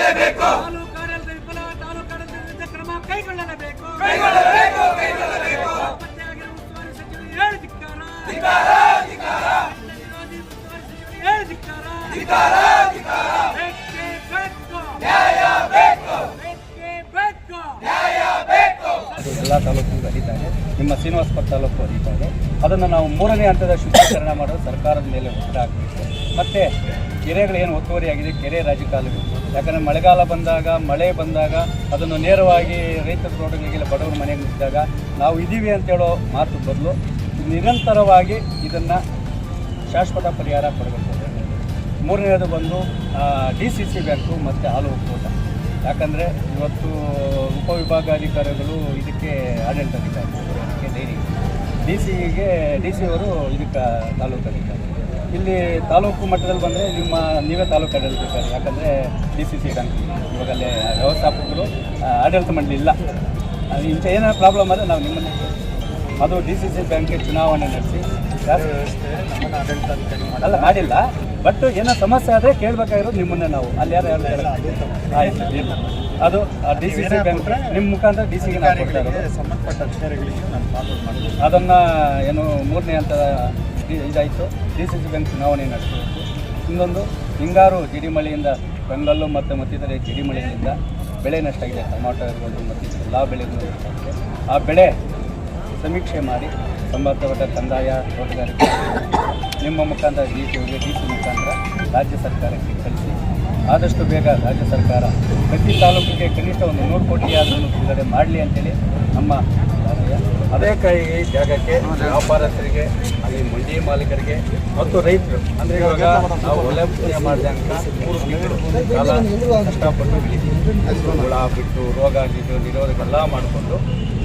ತಾಲೂಕು ಆಡಳಿತ ವಿಫಲ ತಾಲೂಕು ಆಡಳಿತ ವಿರುದ್ಧ ಕ್ರಮ ಕೈಗೊಳ್ಳಲೇಬೇಕು. ಉಸ್ತುವಾರಿ ಸಚಿವರು ಧಿಕ್ಕಾರ. ಉಸ್ತುವಾರಿ ಸಚಿವರು ಧಿಕ್ಕಾರ. ಎಲ್ಲ ತಾಲೂಕು ನಿಮ್ಮ ಶ್ರೀನಿವಾಸಪುರ ತಾಲೂಕು ಇದೆ ಅದನ್ನು ನಾವು ಮೂರನೇ ಹಂತದ ಶುದ್ಧೀಕರಣ ಮಾಡಲು ಸರ್ಕಾರದ ಮೇಲೆ ಒತ್ತಡ ಹಾಕಬೇಕು. ಮತ್ತು ಕೆರೆಗಳು ಏನು ಒತ್ತುವರಿಯಾಗಿದೆ ಕೆರೆ ರಾಜಕಾಲುವೆ ಯಾಕಂದರೆ ಮಳೆಗಾಲ ಬಂದಾಗ, ಮಳೆ ಬಂದಾಗ ಅದನ್ನು ನೇರವಾಗಿ ರೈತರ ತೋಟಗಳಿಗೆಲ್ಲ ಬಡವರ ಮನೆಗೆ ಮುಟ್ಟಿದಾಗ ನಾವು ಇದ್ದೀವಿ ಅಂತ ಹೇಳೋ ಮಾತು ಬದಲು ನಿರಂತರವಾಗಿ ಇದನ್ನು ಶಾಶ್ವತ ಪರಿಹಾರ ಕೊಡಬೇಕು. ಮೂರನೇದು ಬಂದು ಡಿ ಸಿ ಸಿ ಬ್ಯಾಂಕು ಮತ್ತು ಹಾಲು ಒಕ್ಕೂಟ. ಯಾಕಂದರೆ ಇವತ್ತು ಉಪವಿಭಾಗಾಧಿಕಾರಿಗಳು ಇದಕ್ಕೆ ಆಡಳಿತಾಧಿಕಾರಿ ಇದಕ್ಕೆ ಡೈರಿ. ಡಿ ಸಿಗೆ ಡಿ ಸಿ ಅವರು ಇದಕ್ಕೆ ತಾಲೂಕು ಅಧಿಕಾರಿ. ಇಲ್ಲಿ ತಾಲೂಕು ಮಟ್ಟದಲ್ಲಿ ಬಂದರೆ ನಿಮ್ಮ ನೀವೇ ತಾಲೂಕು ಆಡಳಿತಾಧಿಕಾರಿ ಯಾಕಂದರೆ ಡಿ ಸಿ ಸಿ ಬ್ಯಾಂಕ್ ಇವಾಗ ಅಲ್ಲಿ ವ್ಯವಸ್ಥಾಪಕರು ಆಡಳಿತ ಮಂಡಳಿ ಇಲ್ಲ. ಇಂಥ ಏನಾದ್ರು ಪ್ರಾಬ್ಲಮ್ ಆದರೆ ನಾವು ನಿಮ್ಮನ್ನು. ಅದು ಡಿ ಸಿ ಸಿ ಬ್ಯಾಂಕ್ಗೆ ಚುನಾವಣೆ ನಡೆಸಿ. ಅಲ್ಲ ಮಾಡಿಲ್ಲ. ಬಟ್ ಏನೋ ಸಮಸ್ಯೆ ಆದರೆ ಕೇಳ್ಬೇಕಾಗಿರೋದು ನಿಮ್ಮನ್ನೇ ನಾವು. ಅಲ್ಲಿ ಯಾರು ಯಾರು. ಆಯ್ತು ಇಲ್ಲ. ಅದು ಡಿ ಸಿ ಸಿ ಬ್ಯಾಂಕ್ ನಿಮ್ಮ ಮುಖಾಂತರ ಡಿ ಸಿ ಅದನ್ನ ಕೊಡ್ತಾ ಇರೋದು. ಸಂಬಂಧಪಟ್ಟ ಅಧಿಕಾರಿಗಳಿಗೆ ನಾನು ಫಾರ್ವರ್ಡ್ ಮಾಡ್ತೀನಿ. ಅದನ್ನು ಏನು ಮೂರನೇ ಹಂತದ ಇ- ಇದಾಯಿತು. ಡಿ ಸಿ ಸಿ ಬ್ಯಾಂಕ್ ಚುನಾವಣೆ ನಡೆಸಬೇಕು. ಇನ್ನೊಂದು ಹಿಂಗಾರು ಜಿಡಿಮಳೆಯಿಂದ ಬೆಂಗಲ್ಲು ಮತ್ತು ಮತ್ತಿತರೆ ಜಿಡಿಮಳೆಯಿಂದ ಬೆಳೆ ನಷ್ಟ ಆಗಿದೆ. ಟೊಮಾಟೊ ಇರ್ಬೋದು ಮತ್ತು ಎಲ್ಲ ಬೆಳೆಗಳು ಆ ಬೆಳೆ ಸಮೀಕ್ಷೆ ಮಾಡಿ ಸಂಬಂಧಪಟ್ಟ ಕಂದಾಯ ತೋಟಗಾರಿಕೆ ನಿಮ್ಮ ಮುಖಾಂತರ ಡಿ ಸಿ ಡಿ ಸಿ ಮುಖಾಂತರ ರಾಜ್ಯ ಸರ್ಕಾರಕ್ಕೆ ಕಳಿಸಿ. ಆದಷ್ಟು ಬೇಗ ರಾಜ್ಯ ಸರ್ಕಾರ ಪ್ರತಿ ತಾಲೂಕಿಗೆ ಕನಿಷ್ಠ ಒಂದು ನೂರು ಕೋಟಿ ಆದರೂ ಬಿಡುಗಡೆ ಮಾಡಲಿ ಅಂತೇಳಿ ನಮ್ಮ. ಅದೇ ಕೈ ಜಾಗಕ್ಕೆ ವ್ಯಾಪಾರಸ್ಥರಿಗೆ, ಅಲ್ಲಿ ಮಂಡಿ ಮಾಲೀಕರಿಗೆ ಮತ್ತು ರೈತರು. ಅಂದರೆ ಇವಾಗ ನಾವು ಒಲೆ ಪೂಜೆ ಅಂತ ಮೂರು ತಿಂಗಳು ಕಾಲ ಕಷ್ಟಪಟ್ಟು ಹುಳ ಬಿಟ್ಟು, ರೋಗ ಆಗಿದ್ದು, ನಿರೋಧಕ ಎಲ್ಲ ಮಾಡಿಕೊಂಡು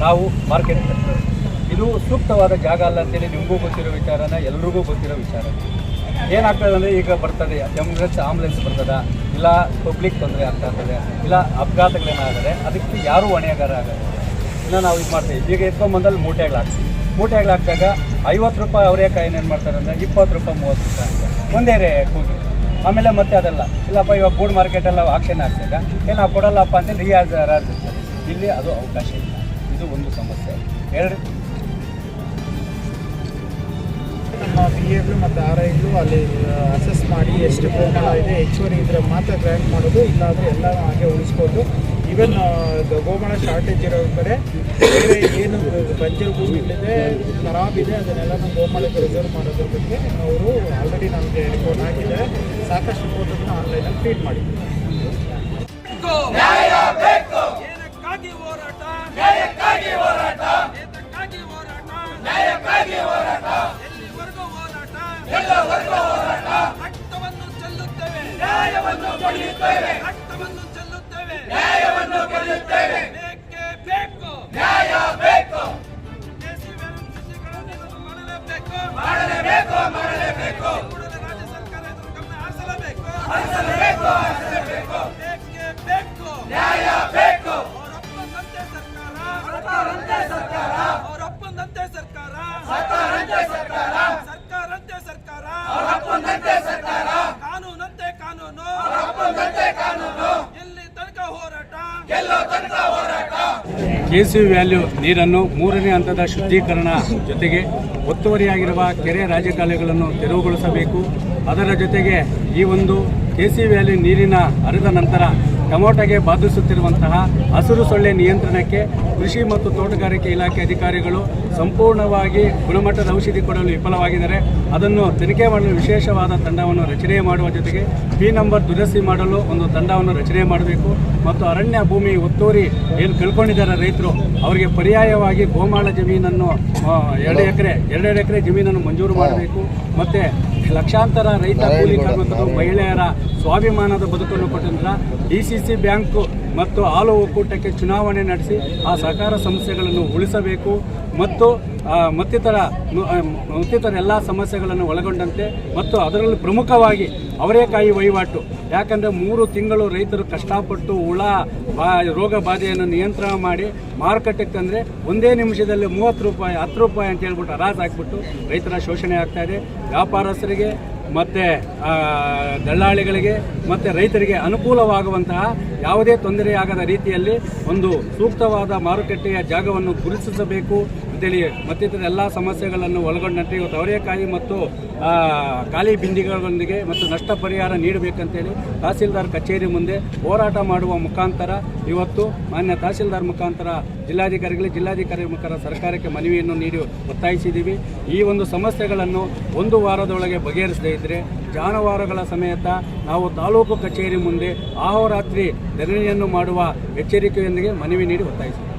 ನಾವು ಮಾರ್ಕೆಟ್ ಇದು ಸೂಕ್ತವಾದ ಜಾಗ ಅಲ್ಲ ಅಂತೇಳಿ ನಿಮಗೂ ಗೊತ್ತಿರೋ ವಿಚಾರನ ಎಲ್ರಿಗೂ ಗೊತ್ತಿರೋ ವಿಚಾರ. ಏನಾಗ್ತದೆ ಅಂದರೆ ಈಗ ಬರ್ತದೆ ಎಮರ್ಜೆನ್ಸಿ ಆಂಬುಲೆನ್ಸ್ ಬರ್ತದ, ಇಲ್ಲ ಪಬ್ಲಿಕ್ ತೊಂದರೆ ಆಗ್ತಾ ಇರ್ತದೆ, ಇಲ್ಲ ಅಪಘಾತಗಳೇನಾದರೆ ಅದಕ್ಕೆ ಯಾರೂ ಹೊಣೆಗಾರ ಆಗಲ್ಲ. ಇನ್ನು ನಾವು ಇದು ಮಾಡ್ತೀವಿ ಈಗ ಎತ್ಕೊಂಬಂದಲ್ಲಿ ಮೂಟೆಗಳು ಹಾಕ್ತೀವಿ ಮೂಟೆಗಳು ಹಾಕಿದಾಗ ಐವತ್ತು ರೂಪಾಯಿ ಅವರೇಕಾಯಿನ ಏನು ಮಾಡ್ತಾರೆ ಅಂದರೆ ಇಪ್ಪತ್ತು ರೂಪಾಯಿ, ಮೂವತ್ತು ರೂಪಾಯಿ ಒಂದೇ ರೇ ಕೂಗಿ ಆಮೇಲೆ ಮತ್ತೆ ಅದಲ್ಲ. ಇಲ್ಲಪ್ಪ, ಇವಾಗ ಗೂಡ್ ಮಾರ್ಕೆಟೆಲ್ಲ ಆಕ್ಷನ್ ಹಾಕ್ದಾಗ, ಏನು ಕೊಡಲ್ಲಪ್ಪ ಅಂತೇಳಿ ರಿಯಾಜ್ ಇಲ್ಲಿ ಅದು ಅವಕಾಶ ಇಲ್ಲ. ಇದು ಒಂದು ಸಮಸ್ಯೆ. ಎರಡು ಬಿ ಮತ್ತು ಆರ್ ಐಗಳು ಅಲ್ಲಿ ಅಸೆಸ್ ಮಾಡಿ ಎಷ್ಟು ಪ್ರೋಗ್ರಾಮ್ ಇದೆ ಹೆಚ್ಚುವರಿ ಇದ್ರೆ ಮಾತ್ರ ಗ್ರ್ಯಾಂಟ್ ಮಾಡೋದು, ಇಲ್ಲಾಂದರೆ ಎಲ್ಲ ಹಾಗೆ ಉಳಿಸ್ಕೊಂಡು ಈವನ್ ಗೋಮಾಳ ಶಾರ್ಟೇಜ್ ಇರೋ ಕಡೆ, ಬೇರೆ ಏನು ಬಂಜರ್ ಭೂಮಿಗಳಿದೆ ಖರಾಬ್ ಇದೆ ಅದನ್ನೆಲ್ಲ ನಮ್ಮ ಗೋಮಾಳಕ್ಕೆ ರಿಸರ್ವ್ ಮಾಡೋದ್ರ ಬಗ್ಗೆ ಅವರು ಆಲ್ರೆಡಿ ನಮಗೆ ರಿಪೋರ್ಟ್ ಹಾಕಿದ್ದಾರೆ. ಸಾಕಷ್ಟು ರಿಪೋರ್ಟನ್ನು ಆನ್ಲೈನಲ್ಲಿ ಟ್ವೀಟ್ ಏನಕ್ಕಾಗಿ ಹೋರಾಟ ಹೋರಾಟ ಹೋರಾಟ. 交流トイ ಕೆ ಸಿ ವ್ಯಾಲ್ಯೂ ನೀರನ್ನು ಮೂರನೇ ಹಂತದ ಶುದ್ಧೀಕರಣ ಜೊತೆಗೆ ಒತ್ತುವರಿಯಾಗಿರುವ ಕೆರೆ ರಾಜಕಾಲಯಗಳನ್ನು ತೆರವುಗೊಳಿಸಬೇಕು. ಅದರ ಜೊತೆಗೆ ಈ ಒಂದು ಕೆ ಸಿ ವ್ಯಾಲಿ ನೀರಿನ ಹರಿದ ನಂತರ ಟೊಮೊಟೊಗೆ ಬಾಧಿಸುತ್ತಿರುವಂತಹ ಹಸಿರು ಸೊಳ್ಳೆ ನಿಯಂತ್ರಣಕ್ಕೆ ಕೃಷಿ ಮತ್ತು ತೋಟಗಾರಿಕೆ ಇಲಾಖೆ ಅಧಿಕಾರಿಗಳು ಸಂಪೂರ್ಣವಾಗಿ ಗುಣಮಟ್ಟದ ಔಷಧಿ ಕೊಡಲು ವಿಫಲವಾಗಿದ್ದಾರೆ. ಅದನ್ನು ತನಿಖೆ ಮಾಡಲು ವಿಶೇಷವಾದ ತಂಡವನ್ನು ರಚನೆ ಮಾಡುವ ಜೊತೆಗೆ ಪಿ ನಂಬರ್ ದುರಸ್ತಿ ಮಾಡಲು ಒಂದು ತಂಡವನ್ನು ರಚನೆ ಮಾಡಬೇಕು. ಮತ್ತು ಅರಣ್ಯ ಭೂಮಿ ಒತ್ತುವರಿ ಏನು ಕಳ್ಕೊಂಡಿದ್ದಾರೆ ರೈತರು ಅವರಿಗೆ ಪರ್ಯಾಯವಾಗಿ ಗೋಮಾಳ ಜಮೀನನ್ನು ಎರಡು ಎಕರೆ ಎರಡೆರಡು ಎಕರೆ ಜಮೀನನ್ನು ಮಂಜೂರು ಮಾಡಬೇಕು. ಮತ್ತು ಲಕ್ಷಾಂತರ ರೈತ ಕೂಲಿ ಕಾರ್ಮಿಕರು ಮಹಿಳೆಯರ ಸ್ವಾಭಿಮಾನದ ಬದುಕನ್ನು ಕೊಟ್ಟಂತ ಡಿ ಸಿ ಸಿ ಬ್ಯಾಂಕು ಮತ್ತು ಹಾಲು ಒಕ್ಕೂಟಕ್ಕೆ ಚುನಾವಣೆ ನಡೆಸಿ ಆ ಸಹಕಾರ ಸಂಸ್ಥೆಗಳನ್ನು ಉಳಿಸಬೇಕು ಮತ್ತು ಮತ್ತಿತರ ಮತ್ತಿತರ ಎಲ್ಲ ಸಮಸ್ಯೆಗಳನ್ನು ಒಳಗೊಂಡಂತೆ ಮತ್ತು ಅದರಲ್ಲಿ ಪ್ರಮುಖವಾಗಿ ಅವರೇಕಾಯಿ ವಹಿವಾಟು ಯಾಕಂದರೆ ಮೂರು ತಿಂಗಳು ರೈತರು ಕಷ್ಟಪಟ್ಟು ಹುಳ, ಬಾ, ರೋಗ ಬಾಧೆಯನ್ನು ನಿಯಂತ್ರಣ ಮಾಡಿ ಮಾರುಕಟ್ಟೆಗೆ ತಂದರೆ ಒಂದೇ ನಿಮಿಷದಲ್ಲಿ ಮೂವತ್ತು ರೂಪಾಯಿ, ಹತ್ತು ರೂಪಾಯಿ ಅಂತ ಹೇಳ್ಬಿಟ್ಟು ಹರಾಜು ಹಾಕ್ಬಿಟ್ಟು ರೈತರ ಶೋಷಣೆ ಆಗ್ತಾ ಇದೆ. ವ್ಯಾಪಾರಸ್ಥರಿಗೆ ಮತ್ತು ದಳ್ಳಾಳಿಗಳಿಗೆ ಮತ್ತು ರೈತರಿಗೆ ಅನುಕೂಲವಾಗುವಂತಹ ಯಾವುದೇ ತೊಂದರೆಯಾಗದ ರೀತಿಯಲ್ಲಿ ಒಂದು ಸೂಕ್ತವಾದ ಮಾರುಕಟ್ಟೆಯ ಜಾಗವನ್ನು ಗುರುತಿಸಬೇಕು. ಅಂತೇಳಿ ಮತ್ತಿತರ ಎಲ್ಲ ಸಮಸ್ಯೆಗಳನ್ನು ಒಳಗೊಂಡಂತೆ ಇವತ್ತು ಅವರೇಕಾಯಿ ಮತ್ತು ಖಾಲಿ ಬಿಂದಿಗಳೊಂದಿಗೆ ಮತ್ತು ನಷ್ಟ ಪರಿಹಾರ ನೀಡಬೇಕಂತೇಳಿ ತಹಸೀಲ್ದಾರ್ ಕಚೇರಿ ಮುಂದೆ ಹೋರಾಟ ಮಾಡುವ ಮುಖಾಂತರ ಇವತ್ತು ಮಾನ್ಯ ತಹಸೀಲ್ದಾರ್ ಮುಖಾಂತರ ಜಿಲ್ಲಾಧಿಕಾರಿಗಳಿಗೆ ಜಿಲ್ಲಾಧಿಕಾರಿ ಮುಖಾಂತರ ಸರ್ಕಾರಕ್ಕೆ ಮನವಿಯನ್ನು ನೀಡಿ ಒತ್ತಾಯಿಸಿದ್ದೀವಿ. ಈ ಒಂದು ಸಮಸ್ಯೆಗಳನ್ನು ಒಂದು ವಾರದೊಳಗೆ ಬಗೆಹರಿಸದೇ ಇದ್ದರೆ ಜಾನುವಾರುಗಳ ಸಮೇತ ನಾವು ತಾಲೂಕು ಕಚೇರಿ ಮುಂದೆ ಆಹೋರಾತ್ರಿ ಧರಣಿಯನ್ನು ಮಾಡುವ ಎಚ್ಚರಿಕೆಯೊಂದಿಗೆ ಮನವಿ ನೀಡಿ ಒತ್ತಾಯಿಸಿದ್ದೀವಿ.